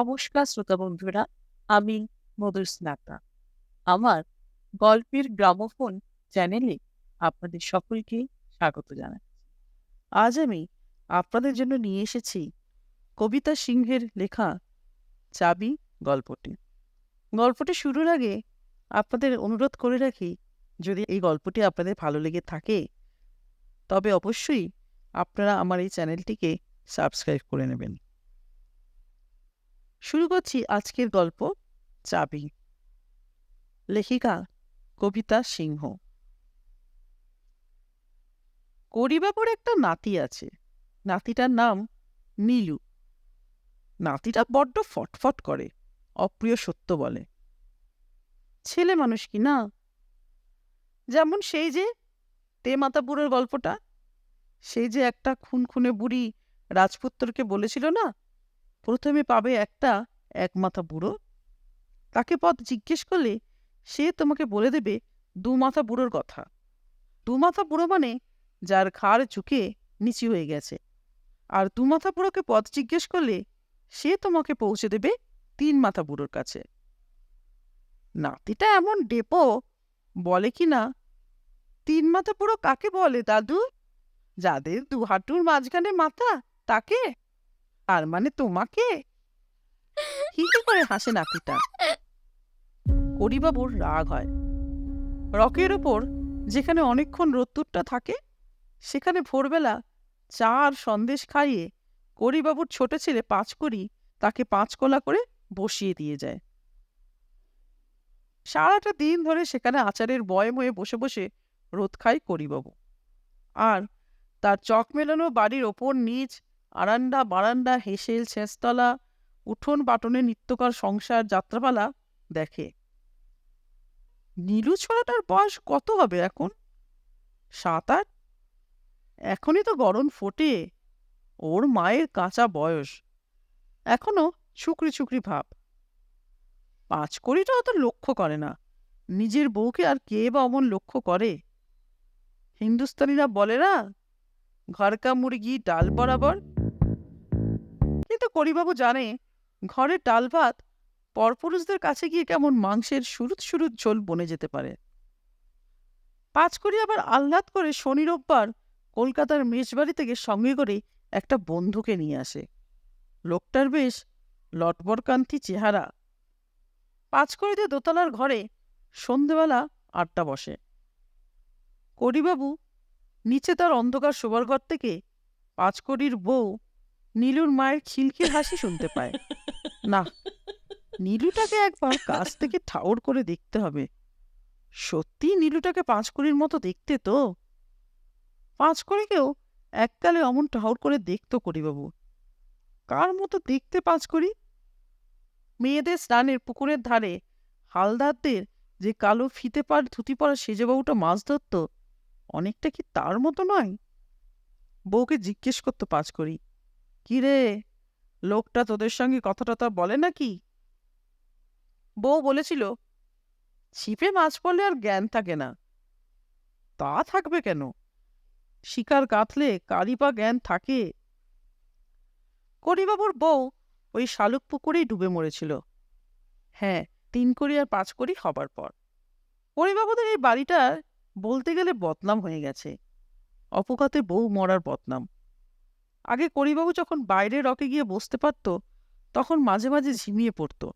নমস্কার শ্রোতা বন্ধুরা, আমি মধুর স্নাতা আমার গল্পের গ্রামোফোন চ্যানেলে আপনাদের সকলকে স্বাগত জানাচ্ছি। আজ আমি আপনাদের জন্য নিয়ে এসেছি কবিতা সিংহের লেখা চাবি গল্পটি। গল্পটি শুরুর আগে আপনাদের অনুরোধ করে রাখি, যদি এই গল্পটি আপনাদের ভালো লেগে থাকে, তবে অবশ্যই আপনারা আমার এই চ্যানেলটিকে সাবস্ক্রাইব করে নেবেন। শুরু করছি আজকের গল্প চাবি। লেখিকা কবিতা সিংহ। করিবাপুর একটা নাতি আছে। নাতিটার নাম নীলু। নাতিটা বড্ড ফটফট করে, অপ্রিয় সত্য বলে। ছেলে মানুষ কি না? যেমন সেই যে তে মাতাপুরের গল্পটা, সেই যে একটা খুন খুনে বুড়ি রাজপুত্রকে বলেছিল না প্রথমে পাবে একটা এক মাথা বুড়ো। তাকে পথ জিজ্ঞেস করলে সে তোমাকে বলে দেবে দু মাথা বুড়োর কথা। দু মাথা বুড়ো মানে যার ঘাড় ঝুঁকে নিচু হয়ে গেছে। আর দু মাথা বুড়োকে পথ জিজ্ঞেস করলে সে তোমাকে পৌঁছে দেবে তিন মাথা বুড়োর কাছে। নাতিটা এমন ডেপো বলে কি না তিন মাথা বুড়ো কাকে বলে দাদু? যাদের দু হাঁটুর মাঝখানে মাথা, তাকে তার মানে তোমাকে? কি করে হাসে নাতিটা। করিবাবুর রাগ হয়। রকের ওপর যেখানে অনেকক্ষণ রোদ্দুরটা থাকে, সেখানে ভোরবেলা চা আর সন্দেশ খাইয়ে করিবাবুর ছোট ছেলে পাঁচকড়ি তাকে পাঁচকলা করে বসিয়ে দিয়ে যায়। সারাটা দিন ধরে সেখানে আচারের বয়ে হয়ে বসে বসে রোদ খায় করিবাবু। আর তার চক মেলানো বাড়ির ওপর নিচ আরান্ডা বারান্দা হেসেল ছেঁচতলা, উঠোন বাটনে নিত্যকার সংসার যাত্রাপালা দেখে। নীলু ছোড়াটার বয়স কত হবে এখন? সাত আট? এখনই তো গরম ফোটে। ওর মায়ের কাঁচা বয়স। এখনও ছুকরি ছুকরি ভাব। পাঁচ কড়িটা অত লক্ষ্য করে না। নিজের বউকে আর কে বা অমন লক্ষ্য করে? হিন্দুস্তানিরা বলে না ঘরকা মুরগি ডাল বরাবর কিন্তু করিবাবু জানে, ঘরের ডাল ভাত পরপুরুষদের কাছে গিয়ে কেমন মাংসের সুরুত সুরুত ঝোল বনে যেতে পারে। পাঁচ করি আবার আহ্লাদ করে শনি রোববার কলকাতার মেজবাড়ি থেকে সঙ্গে করে একটা বন্ধুকে নিয়ে আসে। লোকটার বেশ লটবরকান্তি চেহারা। পাঁচ পাঁচকড়িতে দোতলার ঘরে সন্ধেবেলা আড্ডা বসে। করিবাবু নিচে তার অন্ধকার শোবার ঘর থেকে পাঁচকড়ির বউ নীলুর মায়ের খিলখিল হাসি শুনতে পায়। না, নীলুটাকে একবার কাছ থেকে ঠাউর করে দেখতে হবে। সত্যি নীলুটাকে পাঁচকড়ির মতো দেখতে তো? পাঁচকড়িকেও এককালে অমন ঠাউর করে দেখতো করিবাবু। কার মতো দেখতে পাঁচকড়ি? মেয়েদের স্নানের পুকুরের ধারে হালদারদের যে কালো ফিতে পার ধুতি পরা সেজেবাবুটা মাছ ধরত, অনেকটা কি তার মতো নয়? বউকে জিজ্ঞেস করতো পাঁচ করি লোকটা তোদের সঙ্গে কথা টথা বলে নাকি? বউ বলেছিল, ছিপে মাছ পড়লে আর জ্ঞান থাকে না। তা থাকবে কেন? শিকার গাঁথলে কারি বা জ্ঞান থাকে করিবাবুর বউ ওই শালুক পুকুরেই ডুবে মরেছিল। হ্যাঁ তিন কড়ি আর পাঁচ কড়ি হবার পর। পরিবাবুদের এই বাড়িটার বলতে গেলে বদনাম হয়ে গেছে। অপকাতে বউ মরার বদনাম। আগে করিবাবু যখন বাইরে রকে গিয়ে বসতে পারত, তখন মাঝে মাঝে ঝিমিয়ে পড়ত।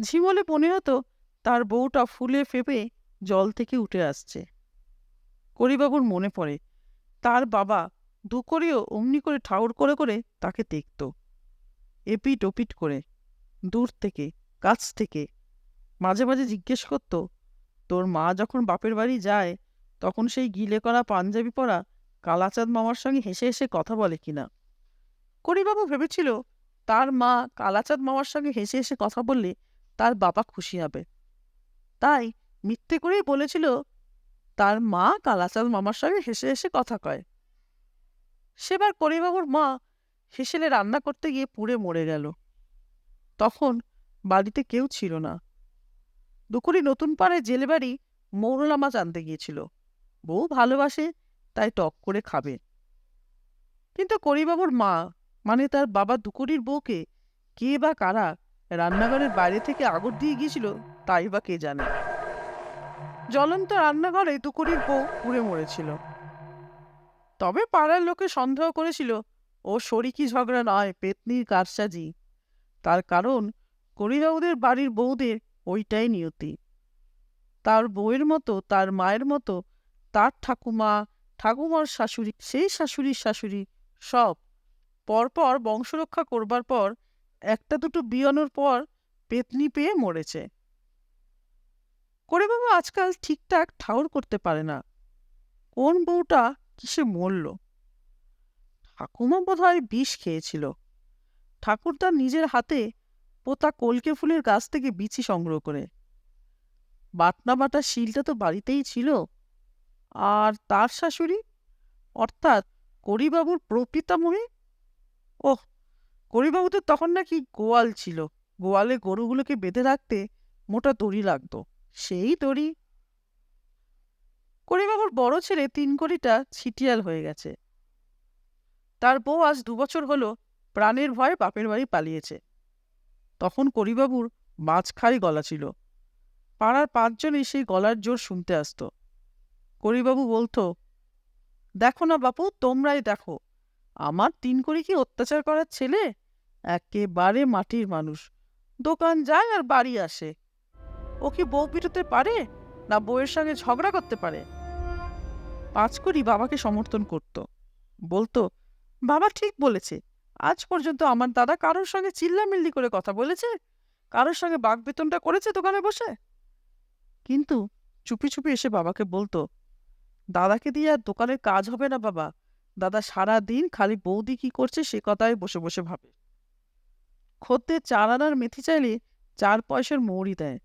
ঝিমলে মনে হতো তার বউটা ফুলে ফেপে জল থেকে উঠে আসছে। করিবাবুর মনে পড়ে, তার বাবা দুকরিও অমনি করে ঠাউর করে করে তাকে দেখত। এপিট ওপিট করে, দূর থেকে, কাছ থেকে। মাঝে মাঝে জিজ্ঞেস করত, তোর মা যখন বাপের বাড়ি যায়, তখন সেই গিলে করা পাঞ্জাবি পরা কালাচাঁদ মামার সঙ্গে হেসে হেসে কথা বলে কিনা। করিবাবু ভেবেছিল তার মা কালাচাঁদ মামার সঙ্গে হেসে হেসে কথা বললে তার বাবা খুশি হবে। তাই মিথ্যে করেই বলেছিল তার মা কালাচাঁদ মামার সঙ্গে হেসে হেসে কথা কয়। সেবার করিবাবুর মা হেসেলে রান্না করতে গিয়ে পুড়ে মরে গেল। তখন বাড়িতে কেউ ছিল না। দুকুরি নতুন পাড়ায় জেলে বাড়ি মৌরলা মাছ আনতে গিয়েছিল। বউ ভালোবাসে তাই টক করে খাবে। কিন্তু করিবাবুর মা মানে তার বাবা দুকুরির বউকে, কে বা কারা রান্নাঘরের বাইরে থেকে আগর দিয়ে গিয়েছিল, তাই বা কে জানে। জ্বলন্ত রান্নাঘরে দুকুরির বউ পুড়ে মরেছিল। তবে পাড়ার লোকে সন্দেহ করেছিল, ও শরিকি ঝগড়া নয়, পেতনির কারসাজি। তার কারণ করিবাবুদের বাড়ির বউদের ওইটাই নিয়তি। তার বউয়ের মতো, তার মায়ের মতো, তার ঠাকুমা ঠাকুমার শাশুড়ি, সেই শাশুড়ির শাশুড়ি, সব। পরপর বংশরক্ষা করবার পর একটা দুটো বিয়ানোর পর পেতনি পেয়ে মরেছে। করে বাবা আজকাল ঠিকঠাক ঠাউর করতে পারে না। কোন বউটা কিসে মরল? ঠাকুমা বোধহয় বিষ খেয়েছিল। ঠাকুরদার নিজের হাতে পোতা কলকে ফুলের গাছ থেকে বিচি সংগ্রহ করে। বাটনা বাটা শিলটা তো বাড়িতেই ছিল। আর তার শাশুড়ি? অর্থাৎ করিবাবুর প্রপিতামহী? ওহ, করিবাবুদের তখন নাকি গোয়াল ছিল। গোয়ালে গরুগুলোকে বেঁধে রাখতে মোটা দড়ি লাগতো। সেই দড়ি করিবাবুর বড় ছেলে তিন কড়িটা ছিটিয়াল হয়ে গেছে। তার বউ আজ দুবছর হলো প্রাণের ভয়ে বাপের বাড়ি পালিয়েছে। তখন করিবাবুর মাঝখাই গলা ছিল। পাড়ার পাঁচজনই সেই গলার জোর শুনতে আসতো। করিবাবু বলতো, দেখো না বাপু, তোমরাই দেখো। আমার তিন করি কি অত্যাচার করার ছেলে? একেবারে মাটির মানুষ। দোকান যায় আর বাড়ি আসে। ও কি বউ পিটোতে পারে? না বউয়ের সঙ্গে ঝগড়া করতে পারে? পাঁচকড়ি বাবাকে সমর্থন করত। বলতো, বাবা ঠিক বলেছে। আজ পর্যন্ত আমার দাদা কারোর সঙ্গে চিল্লামিল্লি করে কথা বলেছে? কারোর সঙ্গে বাঘ বেতনটা করেছে দোকানে বসে? কিন্তু চুপি চুপি এসে বাবাকে বলতো দাদাকে দিয়ে আর দোকানের কাজ হবে না, বাবা। দাদা সারা দিন খালি বৌদি কি করছে সে কথায় বসে বসে ভাবে। খদ্দের চার আনার মেথি চাইলে চার পয়সার মৌরি দেয়।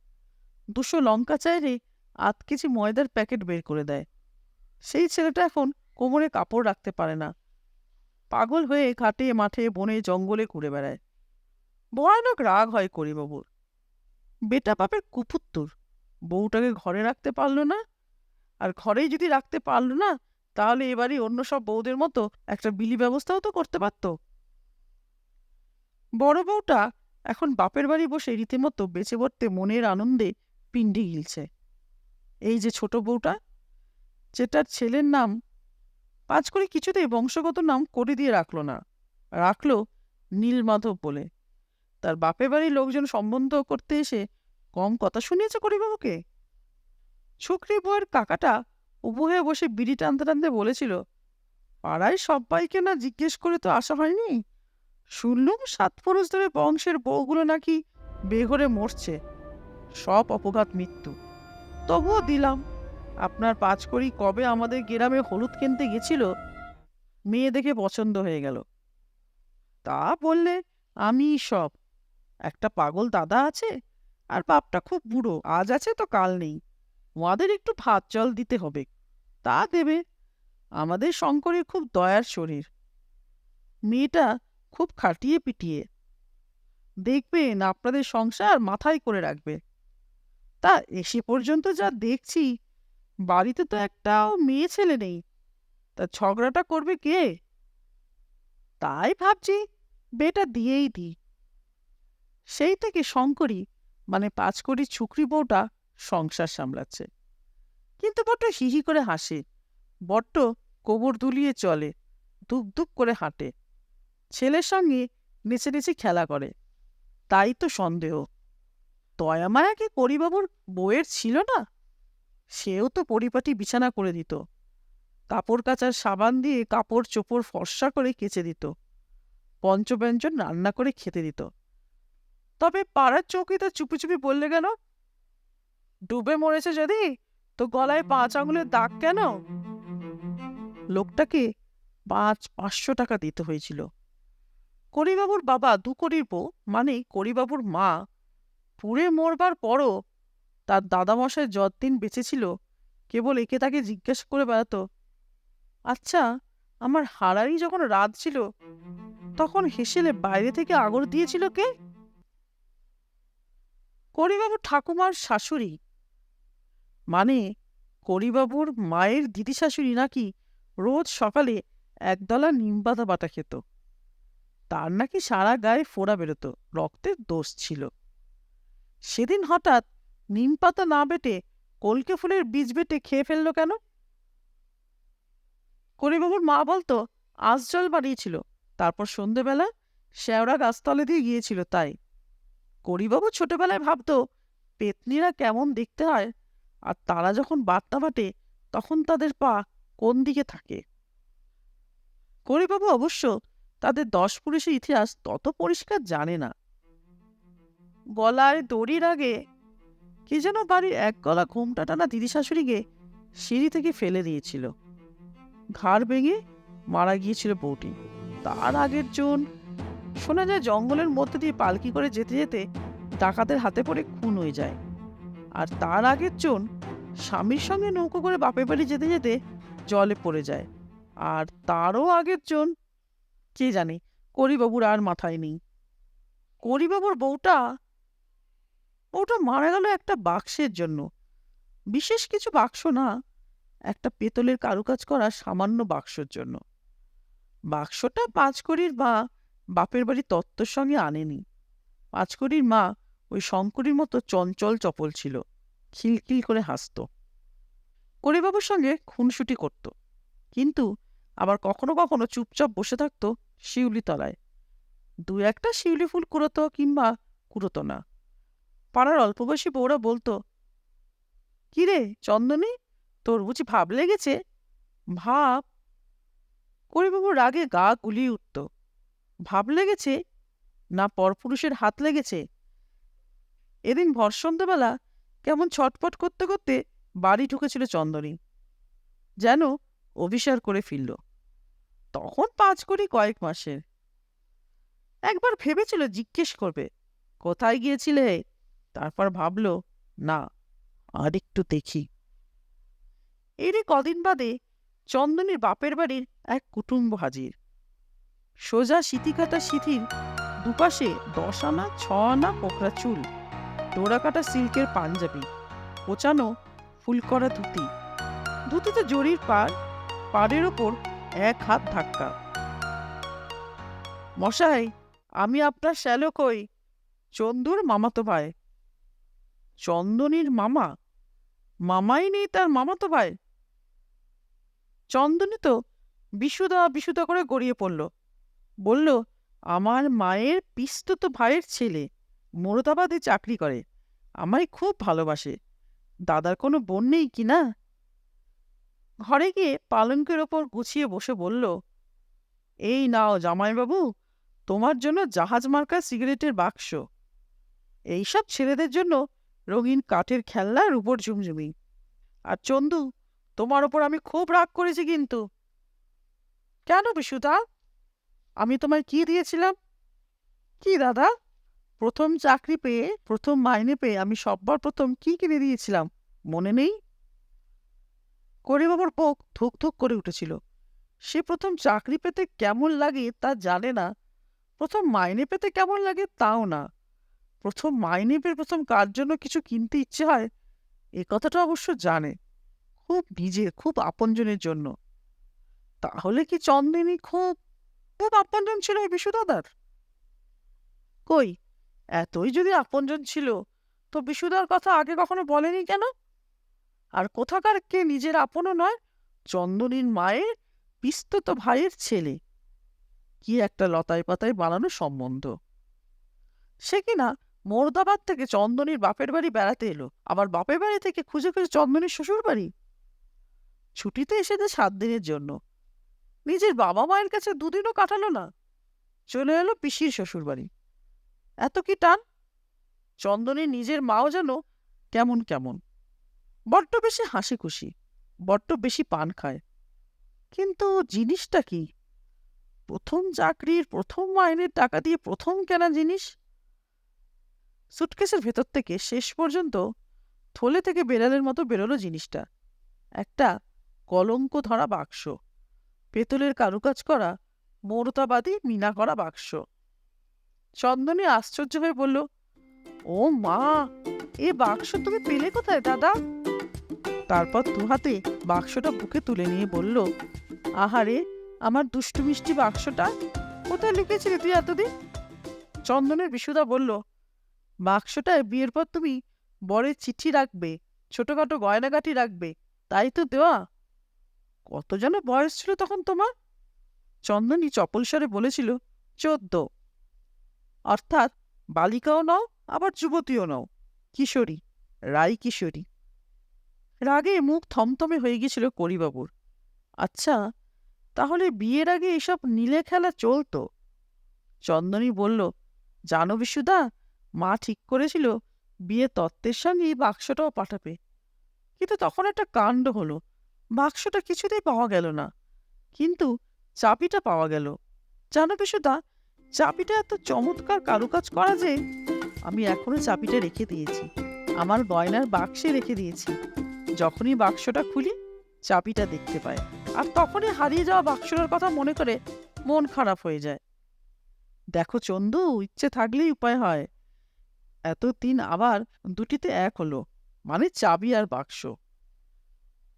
দুশো লঙ্কা চাইলে আধ কেজি ময়দার প্যাকেট বের করে দেয়। সেই ছেলেটা এখন কোমরে কাপড় রাখতে পারে না। পাগল হয়ে ঘাটে, মাঠে, বনে, জঙ্গলে ঘুরে বেড়ায়। ভয়ানক রাগ হয় করিবাবুর। বেটা বাপের কুপুত্তর। বউটাকে ঘরে রাখতে পারল না আর ঘরেই যদি রাখতে পারল না, তাহলে এবারই অন্য সব বউদের মতো একটা বিলি ব্যবস্থাও তো করতে পারত। বড় বউটা এখন বাপের বাড়ি বসে রীতিমতো বেঁচে পড়তে মনের আনন্দে পিণ্ডি গিলছে। এই যে ছোট বউটা, যেটার ছেলের নাম পাঁচ করে কিছুতেই বংশগত নাম করে দিয়ে রাখল না, রাখল নীলমাধব বলে। তার বাপের বাড়ির লোকজন সম্বন্ধ করতে এসে কম কথা শুনিয়েছে করিবাবুকে? শুক্রি বউয়ের কাকাটা উবু হয়ে বসে বিড়ি টানতে টানতে বলেছিল, পাড়ায় সবাইকে না জিজ্ঞেস করে তো আসা হয়নি? শুনলুম সাত পুরুষ ধরে বংশের বউগুলো নাকি বেঘরে মরছে, সব অপঘাত মৃত্যু। তবুও দিলাম, আপনার পাঁচ করি কবে আমাদের গ্রামে হলুদ কিনতে গেছিল মেয়ে দেখে পছন্দ হয়ে গেল। তা বললে আমি সব, একটা পাগল দাদা আছে আর বাপটা খুব বুড়ো, আজ আছে তো কাল নেই। ওদের একটু ভাত জল দিতে হবে। তা দেবে আমাদের শঙ্করের খুব দয়ার শরীর। মেয়েটা খুব খাটিয়ে পিটিয়ে, দেখবেন আপনাদের সংসার মাথায় করে রাখবে। তা এসে পর্যন্ত যা দেখছি, বাড়িতে তো একটাও মেয়ে ছেলে নেই। তা ঝগড়াটা করবে কে? তাই ভাবছি, বেটা দিয়েই দিই সেই থেকে শঙ্করী মানে পাঁচ কোটি ছুকরি বউটা সংসার সামলাচ্ছে। কিন্তু বড্ড হিহি করে হাসে। বড্ড কোমর দুলিয়ে চলে দুপ করে হাঁটে। ছেলের সঙ্গে নেচে নেচে খেলা করে। তাই তো সন্দেহ। দয়ামায়া কি পরিবাবুর বউয়ের ছিল না? সেও তো পরিপাটি বিছানা করে দিত। কাপড় কাচার সাবান দিয়ে কাপড় চোপড় ফর্সা করে কেচে দিত। পঞ্চব্যঞ্জন রান্না করে খেতে দিত। তবে পাড়ার চৌকিদার চুপি চুপি বললে কেন? ডুবে মরেছে যদি? তো গলায় পাঁচ আঙুলের দাগ কেন? লোকটাকে পাঁচ, পাঁচশো টাকা দিতে হয়েছিল। করিবাবুর বাবা দু করির বউ মানে করিবাবুর মা, পুড়ে মরবার পরও তার দাদামশাই যতদিন বেঁচে ছিল, কেবল একে তাকে জিজ্ঞেস করে বেড়াতো আচ্ছা আমার হারারি যখন রাত ছিল, তখন হেসেলে বাইরে থেকে আগর দিয়েছিল কে? করিবাবু ঠাকুমার শাশুড়ি মানে করিবাবুর মায়ের দিদি শাশুড়ি নাকি রোজ সকালে একদলা নিমপাতা বাটা খেত। তার নাকি সারা গায়ে ফোড়া বেরোতো রক্তের দোষ ছিল। সেদিন হঠাৎ নিম পাতা না বেটে কলকে ফুলের বীজ বেটে খেয়ে ফেলল কেন? করিবাবুর মা বলতো আঁশ জল বাড়িয়েছিল, তারপর সন্ধেবেলা শেওড়া গাছতলে দিয়ে গিয়েছিল তাই। করিবাবু ছোটবেলায় ভাবত, পেতনিরা কেমন দেখতে হয় আর তারা যখন বার্তা বাটে, তখন তাদের পা কোন দিকে থাকে? করিবাবু অবশ্য তাদের দশ পুরুষের ইতিহাস তত পরিষ্কার জানে না। গলায় দড়ির আগে কে যেন বাড়ির এক গলা ঘুমটা টানা দিদি শাশুড়িকে সিঁড়ি থেকে ফেলে দিয়েছিল। ঘাড় ভেঙে মারা গিয়েছিল বউটি। তার আগের জন শোনা যায় জঙ্গলের মধ্যে দিয়ে পালকি করে যেতে যেতে ডাকাতের হাতে পড়ে খুন হয়ে যায়। আর তার আগের জন স্বামীর সঙ্গে নৌকো করে বাপের বাড়ি যেতে যেতে জলে পড়ে যায়। আর তারও আগের জন কে জানে, করিবাবুর আর মাথায় নেই। করিবাবুর বউটা বউটা মারা গেল একটা বাক্সের জন্য। বিশেষ কিছু বাক্স না, একটা পেতলের কারুকাজ করা সামান্য বাক্সর জন্য। বাক্সটা পাঁচকড়ির মা বাপের বাড়ি তত্ত্বর সঙ্গে আনেনি। পাঁচকড়ির মা ওই শঙ্করীর মতো চঞ্চল চপল ছিল। খিলখিল করে হাসত। করিবাবুর সঙ্গে খুনসুটি করত। কিন্তু আবার কখনো কখনো চুপচাপ বসে থাকত শিউলি তলায় দু একটা শিউলি ফুল কুড়োতো কিংবা কুড়োতো না। পাড়ার অল্পবয়সী বউরা বলতো কিরে চন্দনী, তোর বুঝি ভাব লেগেছে? ভাব? করিবাবুর রাগে গা গুলিয়ে উঠত। ভাব লেগেছে? না পরপুরুষের হাত লেগেছে? এদিন ভর সন্ধ্যাবেলা কেমন ছটপট করতে করতে বাড়ি ঢুকেছিল চন্দনী। যেন অভিসার করে ফিরল। তখন পাঁচ করি কয়েক মাসের। একবার ভেবেছিল জিজ্ঞেস করবে, কোথায় গিয়েছিলে? তারপর ভাবল, না, আর একটু দেখি। এরই কদিন বাদে চন্দনীর বাপের বাড়ির এক কুটুম্ব হাজির। সোজা সিতিকাটা সিথির দুপাশে দশ আনা, ছ আনা পোকরা চুল। ডোরাকাটা সিল্কের পাঞ্জাবি কোচানো ফুল করা ধুতি। ধুতিতে জরির পাড়, পাড়ের ওপর এক হাত ধাক্কা। মশাই, আমি আপনার শ্যালো কই? চন্দুর মামাতো ভাই। চন্দনীর মামা? মামাই নেই তার মামাতো ভাই? চন্দনী তো বিশুদা বিশুদা করে গড়িয়ে পড়ল। বলল, আমার মায়ের পিস্তুত ভাইয়ের ছেলে। মোরদাবাদে চাকরি করে। আমায় খুব ভালোবাসে। দাদার কোনো বোন নেই কি না? ঘরে গিয়ে পালঙ্কের ওপর গুছিয়ে বসে বলল, এই নাও জামাইবাবু, তোমার জন্য জাহাজ মার্কা সিগারেটের বাক্স। এইসব ছেলেদের জন্য রঙিন কাঠের খেলনার উপর ঝুমঝুমি। আর চন্দু, তোমার ওপর আমি খুব রাগ করেছি কিন্তু। কেন বিশুদা? আমি তোমায় কি দিয়েছিলাম? কি দাদা? প্রথম চাকরি পেয়ে, প্রথম মাইনে পেয়ে আমি সব্বার প্রথম কি কিনে দিয়েছিলাম? মনে নেই। করিবাবুর বুক ধুক ধুক করে উঠেছিল। সে প্রথম চাকরি পেতে কেমন লাগে তা জানে না। প্রথম মাইনে পেতে কেমন লাগে তাও না। প্রথম মাইনে পেয়ে প্রথম কার জন্য কিছু কিনতে ইচ্ছে হয়? এ কথাটা অবশ্য জানে। খুব নিজের, খুব আপনজনের জন্য। তাহলে কি চন্দিনী খুব খুব আপনজন ছিল এই বিশুদাদার? কই? এতই যদি আপনজন ছিল, তো বিশুদার কথা আগে কখনো বলেনি কেন? আর কোথাকার কে নিজের আপনও নয়, চন্দনীর মায়ের পিস্তত ভাইয়ের ছেলে। কি একটা লতায় পাতায় বানানো সম্বন্ধ। সে কিনা মোর্দাবাদ থেকে চন্দনীর বাপের বাড়ি বেড়াতে এলো, আবার বাপের বাড়ি থেকে খুঁজে খুঁজে চন্দনীর শ্বশুর বাড়ি? ছুটিতে এসেছে সাত দিনের জন্য। নিজের বাবা মায়ের কাছে দুদিনও কাটালো না। চলে এলো পিসির শ্বশুর বাড়ি এত কি টান? চন্দনীর নিজের মাও যেন কেমন কেমন। বড্ড বেশি হাসি খুশি বড্ড বেশি পান খায়। কিন্তু জিনিসটা কি? প্রথম চাকরির প্রথম মাইনের টাকা দিয়ে প্রথম কেনা জিনিস? সুটকেসের ভেতর থেকে শেষ পর্যন্ত থলে থেকে বেড়ালের মতো বেরোলো জিনিসটা। একটা কলঙ্ক ধরা বাক্স, পেতলের কারুকাজ করা, মোরতাবাদী মিনা করা বাক্স। চন্দনী আশ্চর্য হয়ে বলল, ও মা, এ বাক্স তুমি পেলে কোথায় দাদা? তারপর দু হাতে বাক্সটা বুকে তুলে নিয়ে বলল, আহারে, আমার দুষ্টু মিষ্টি বাক্সটা কোথায় লুকিয়েছিলি তুই এতদিন? চন্দনের বিশুদা বলল, বাক্সটায় বিয়ের পর তুমি বরের চিঠি রাখবে, ছোটখাটো গয়নাগাটি রাখবে, তাই তো দেওয়া। কত যেন বয়স ছিল তখন তোমার? চন্দনী চপল স্বরে বলেছিল, চোদ্দ। অর্থাৎ বালিকাও নও, আবার যুবতীও নও। কিশোরী, রাই কিশোরী। রাগে মুখ থমথমে হয়ে গেছিল করিবাবুর। আচ্ছা তাহলে বিয়ের আগে এসব নীলে খেলা চলতো? চন্দনী বলল, জানো বিশুদা, মা ঠিক করেছিল বিয়ে তত্ত্বের সঙ্গে এই বাক্সটাও পাঠাবে। কিন্তু তখন একটা কাণ্ড হলো, বাক্সটা কিছুতেই পাওয়া গেল না। কিন্তু চাবিটা পাওয়া গেল। জানো বিশুদা চাবিটা এত চমৎকার কারুকাজ করা যে আমি এখনও চাবিটা রেখে দিয়েছি। আমার গয়নার বাক্সে রেখে দিয়েছি। যখনই বাক্সটা খুলি, চাবিটা দেখতে পায় আর তখনই হারিয়ে যাওয়া বাক্সটার কথা মনে করে মন খারাপ হয়ে যায়। দেখো চন্দু, ইচ্ছে থাকলেই উপায় হয়। এত দিন আবার দুটিতে এক হলো মানে চাবি আর বাক্স।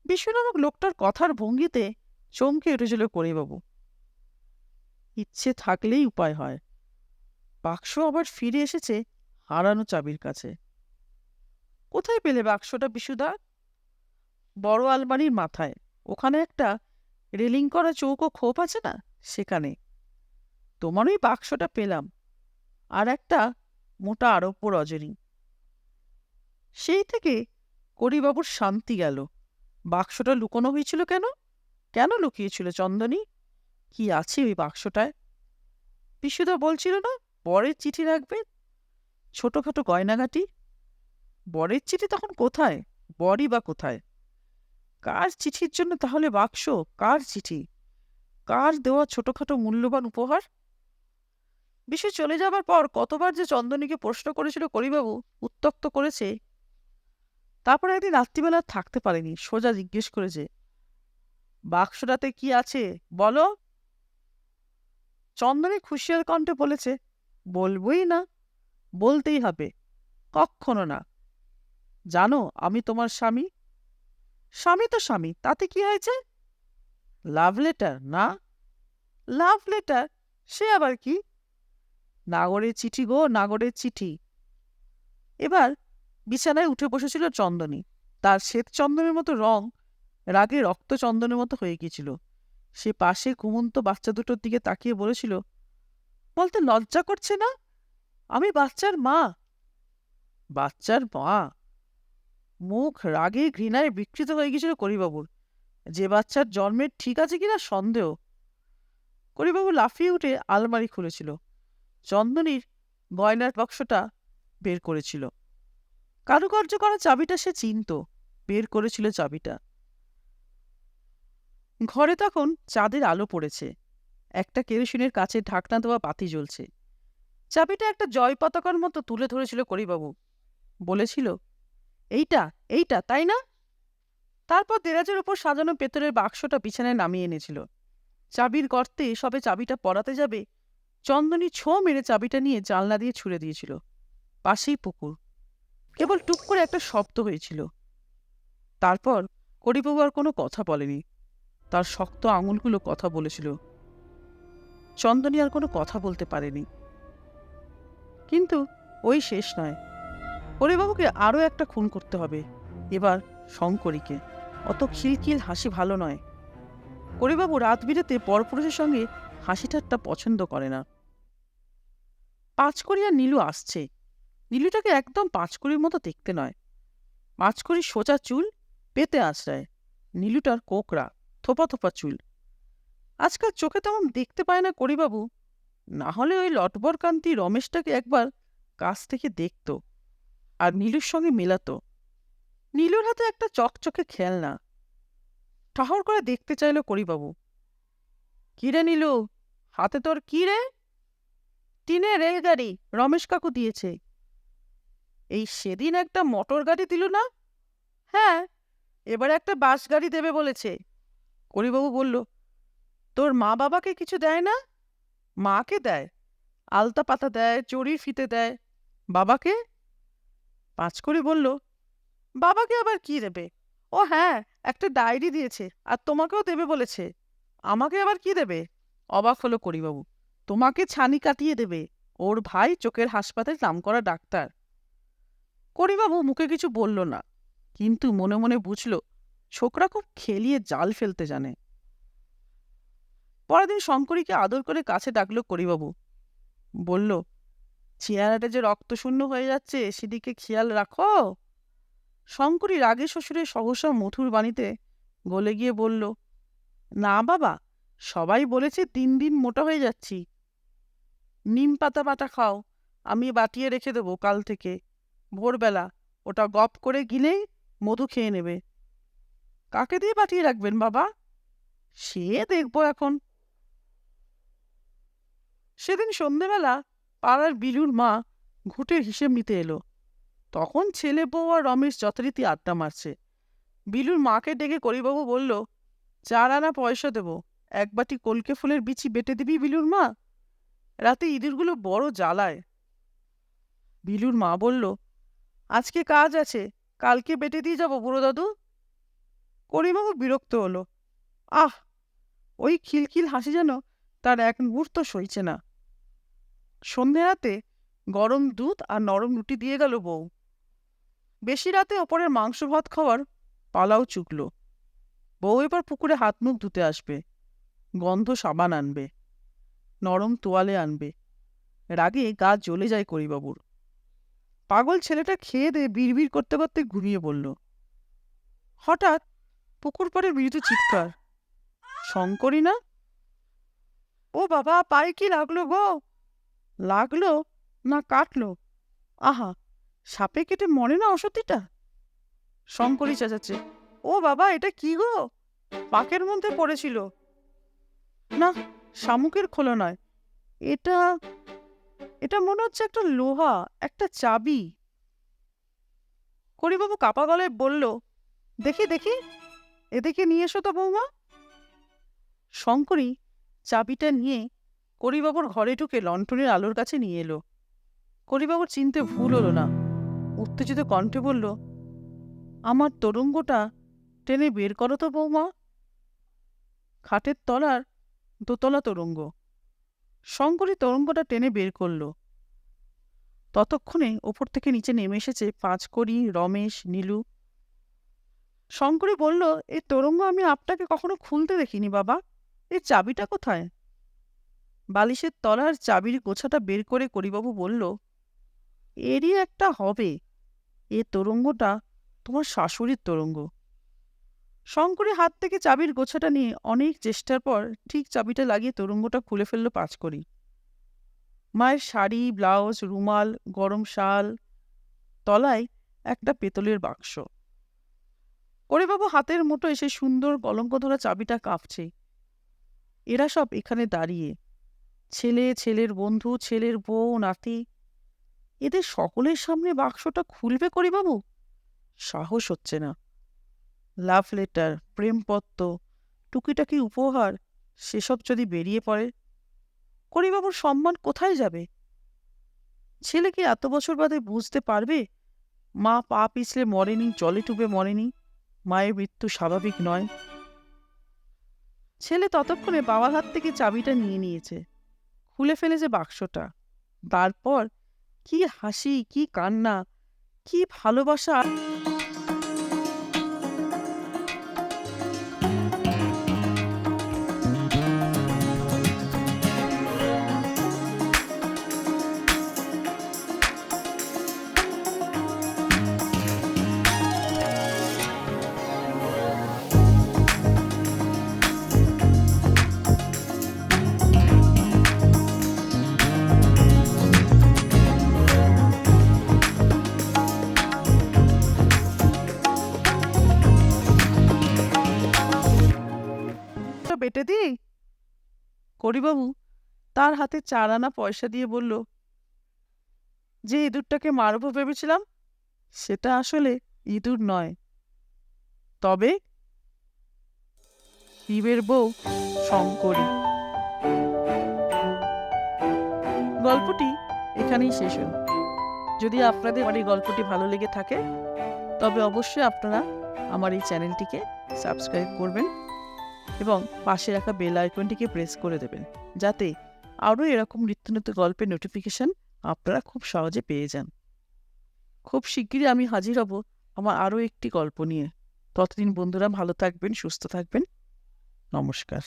বিশ্বনামক লোকটার কথার ভঙ্গিতে চমকে উঠেছিল করিবাবু। ইচ্ছে থাকলেই উপায় হয়। বাক্স আবার ফিরে এসেছে হারানো চাবির কাছে। কোথায় পেলে বাক্সটা বিশুদা? বড় আলমারির মাথায়। ওখানে একটা রেলিং করা চৌকো খোপ আছে না? সেখানে। তোমার ওই বাক্সটা পেলাম। আর একটা মোটা আরব্য রজনী। সেই থেকে করিবাবুর শান্তি গেল। বাক্সটা লুকোনো হয়েছিল কেন? কেন লুকিয়েছিল চন্দনী? কি আছে ওই বাক্সটায়? বিশুদা বলছিল না, বরের চিঠি রাখবে? ছোটখাটো গয়নাগাটি? বরের চিঠি তখন কোথায়? বরই বা কোথায়? কার চিঠির জন্য তাহলে বাক্স? কার চিঠি? কার দেওয়া ছোটখাটো মূল্যবান উপহার? বিশ্বে চলে যাবার পর কতবার যে চন্দনীকে প্রশ্ন করেছিল করিবাবু, উত্তক্ত করেছে। তারপর একদিন রাত্রিবেলা থাকতে পারেনি, সোজা জিজ্ঞেস করেছে, বাক্সটাতে কি আছে? বলো। চন্দনী খুশিয়ার কণ্ঠে বলেছে, বলবই না, বলতেই হবে কখনো না। জানো, আমি তোমার স্বামী। স্বামী তো স্বামী, তাতে কি হয়েছে? লাভ লেটার না? লাভ লেটার সে আবার কি? নাগরের চিঠি গো, নাগরের চিঠি। এবার বিছানায় উঠে বসেছিল চন্দনী। তার শ্বেত চন্দনের মতো রং রাগে রক্ত চন্দনের মতো হয়ে গিয়েছিল। সে পাশে ঘুমন্ত বাচ্চা দুটোর দিকে তাকিয়ে বলেছিল, বলতে লজ্জা করছে না? আমি বাচ্চার মা। বাচ্চার মা? মুখ রাগে ঘৃণায় বিকৃত হয়ে গেছিল করিবাবুর যে বাচ্চার জন্মের ঠিক আছে কিনা সন্দেহ? করিবাবু লাফিয়ে উঠে আলমারি খুলেছিল। চন্দনীর গয়নার বাক্সটা বের করেছিল। কারুকার্য করা চাবিটা সে চিনত, বের করেছিল চাবিটা। ঘরে তখন চাঁদের আলো পড়েছে। একটা কেরোসিনের কাছে ঢাকনা দেওয়া বাতি জ্বলছে। চাবিটা একটা জয় পতাকার মতো তুলে ধরেছিল করিবাবু। বলেছিল, এইটা এইটা, তাই না? তারপর দেরাজের উপর সাজানো পেতরের বাক্সটা বিছানায় নামিয়ে এনেছিল। চাবির গর্তে সবে চাবিটা পরাতে যাবে, চন্দনী ছো মেরে চাবিটা নিয়ে জানলা দিয়ে ছুড়ে দিয়েছিল। পাশেই পুকুর। কেবল টুক করে একটা শব্দ হয়েছিল। তারপর করিবাবু আর কোনো কথা বলেনি। তার শক্ত আঙুলগুলো কথা বলেছিল। চন্দনী আর কোনো কথা বলতে পারেনি। কিন্তু ওই শেষ নয়। হরিবাবুকে আরও একটা খুন করতে হবে। এবার শঙ্করীকে। অত খিলখিল হাসি ভালো নয়। হরিবাবু রাত বিরেতে পরপুরুষের সঙ্গে হাসি ঠাট্টা পছন্দ করে না। পাঁচকড়ি আর নীলু আসছে। নীলুটাকে একদম পাঁচকড়ির মতো দেখতে নয়। পাঁচকড়ির সোজা চুল পেতে আঁচড়ায় নীলুটার কোকড়া। থোপা থোপা চুল। আজকাল চোখে তেমন দেখতে পায় না করিবাবু না হলে ওই লটবরকান্তি রমেশটাকে একবার কাছ থেকে দেখত আর নীলুর সঙ্গে মেলাতো। নীলুর হাতে একটা চকচকে খেলনা। ঠাহর করে দেখতে চাইল করিবাবু কিরে নীলু, হাতে তোর কি রে? টিনে রেলগাড়ি রমেশ কাকু দিয়েছে। এই সেদিন একটা মোটর গাড়ি দিল না? হ্যাঁ এবার একটা বাস গাড়ি দেবে বলেছে। করিবাবু বলল, তোর মা বাবাকে কিছু দেয় না? মাকে দেয়, আলতা পাতা দেয়, চড়ি ফিতে দেয়, বাবাকে? পাঁচ পাঁচকড়ি বলল, বাবাকে আবার কি দেবে? ও হ্যাঁ একটা ডায়েরি দিয়েছে আর তোমাকেও দেবে বলেছে। আমাকে আবার কি দেবে? অবাক হলো করিবাবু, তোমাকে ছানি কাটিয়ে দেবে, ওর ভাই চোখের হাসপাতাল নামকরা ডাক্তার। করিবাবু মুখে কিছু বলল না, কিন্তু মনে মনে বুঝল ছোকরা খুব খেলিয়ে জাল ফেলতে জানে। পরের দিন শঙ্করীকে আদর করে কাছে ডাকলো করিবাবু। বলল, চেহারাটা যে রক্তশূন্য হয়ে যাচ্ছে, সেদিকে খেয়াল রাখো। শঙ্করী রাগে শ্বশুরের সহসা মথুর বাণীতে গলে গিয়ে বলল, না বাবা, সবাই বলেছে তিন দিন মোটা হয়ে যাচ্ছি। নিম পাতা বাটা খাও, আমি বাটিয়ে রেখে দেবো কাল থেকে। ভোরবেলা ওটা গপ করে গিলেই মধু খেয়ে নেবে। কাকে দিয়ে পাঠিয়ে রাখবেন, বাবা? সে দেখব এখন। সেদিন সন্ধেবেলা পাড়ার বিলুর মা ঘুটের হিসেব নিতে এলো। তখন ছেলে বউ আর রমেশ যথারীতি আড্ডা মারছে। বিলুর মাকে ডেকে করিবাবু বলল, চার আনা পয়সা দেব, এক বাটি কলকে ফুলের বিচি বেটে দিবি বিলুর মা? রাতে ইঁদুরগুলো বড় জ্বালায়। বিলুর মা বলল, আজকে কাজ আছে, কালকে বেটে দিয়ে যাব বুড়ো দাদু করিবাবু বিরক্ত হলো। আহ, ওই খিলখিল হাসি যেন তার এক মুহূর্ত সইছে না। সন্ধে রাতে গরম দুধ আর নরম রুটি দিয়ে গেল বউ। বেশি রাতে ওপরের মাংস ভাত খাওয়ার পালাও চুকল। বউ এবার পুকুরে হাত মুখ ধুতে আসবে, গন্ধ সাবান আনবে, নরম তোয়ালে আনবে, রাগে গা জ্বলে যায় করিবাবুর পাগল ছেলেটা খেয়ে দিয়ে বিড়বিড় করতে করতে ঘুমিয়ে পড়ল। হঠাৎ পুকুর পাড়ে মৃদু চিৎকার। শঙ্করী না? ও বাবা, পায়ে কি লাগল গো? লাগল না কাটলো? আহা, সাপে কেটে মরে না অসতিটা শঙ্করী চেঁচাচ্ছে। ও বাবা, এটা কি গো? পাকের মধ্যে পড়েছিল। না, শামুকের খোলা নয়। এটা এটা মনে হচ্ছে একটা লোহা, একটা চাবি। করিবাবু কাপা গলায় বলল, দেখি দেখি। এদিকে নিয়ে এসো তো বৌমা। শঙ্করী চাবিটা নিয়ে করিবাবুর ঘরে ঢুকে লণ্ঠনের আলোর কাছে নিয়ে এলো। করিবাবুর চিনতে ভুল হলো না। উত্তেজিত কণ্ঠে বলল, আমার তরঙ্গটা টেনে বের করো তো বৌমা। খাটের তলার দোতলা তরঙ্গ। শঙ্করী তরঙ্গটা টেনে বের করল। ততক্ষণে ওপর থেকে নিচে নেমে এসেছে পাঁচকড়ি, রমেশ, নীলু শঙ্করী বলল এই তরঙ্গ আমি আপনাকে কখনো খুলতে দেখিনি বাবা। এই চাবিটা কোথায়? বালিশের তলার চাবির গোছাটা বের করে করিবাবু বলল, এরই একটা হবে। এ তরঙ্গটা তোমার শাশুড়ির তরঙ্গ। শঙ্করী হাত থেকে চাবির গোছাটা নিয়ে অনেক চেষ্টার পর ঠিক চাবিটা লাগিয়ে তরঙ্গটা খুলে ফেলল পাঁচ করি মায়ের শাড়ি, ব্লাউজ, রুমাল, গরম শাল, তলায় একটা পেতলের বাক্স। করিবাবু হাতের মুঠো এসে সুন্দর কলঙ্ক ধরা চাবিটা কাঁপছে। এরা সব এখানে দাঁড়িয়ে। ছেলে, ছেলের বন্ধু, ছেলের বউ, নাতি, এদের সকলের সামনে বাক্সটা খুলবে করিবাবু সাহস হচ্ছে না। লাভ লেটার, প্রেমপত্র, টুকিটাকি উপহার, সেসব যদি বেরিয়ে পড়ে করিবাবুর সম্মান কোথায় যাবে? ছেলে কি এত বছর বাদে বুঝতে পারবে? মা পা পিছলে মরেনি, জলে টুবে মরেনি। মায়ের মৃত্যু স্বাভাবিক নয়। ছেলে ততক্ষণে বাবার হাত থেকে চাবিটা নিয়ে নিয়েছে। খুলে ফেলেছে বাক্সটা। তারপর কি হাসি, কি কান্না, কি ভালোবাসা বেটে দিই? করিবাবু, তার হাতে চার আনা পয়সা দিয়ে বলল, যে ইঁদুরটাকে মারবো ভেবেছিলাম, সেটা আসলে ইঁদুর নয়। তবে শিবের বউ শঙ্করী। গল্পটি এখানেই শেষ হল। যদি আপনাদের আমার এই গল্পটি ভালো লেগে থাকে, তবে অবশ্যই আপনারা আমার এই চ্যানেলটিকে সাবস্ক্রাইব করবেন। এবং পাশে রাখা বেল আইকনটিকে প্রেস করে দেবেন। যাতে আরও এরকম নিত্য নতুন গল্পের নোটিফিকেশন আপনারা খুব সহজে পেয়ে যান। খুব শিগগিরই আমি হাজির হব আমার আরও একটি গল্প নিয়ে। ততদিন বন্ধুরা ভালো থাকবেন, সুস্থ থাকবেন। নমস্কার।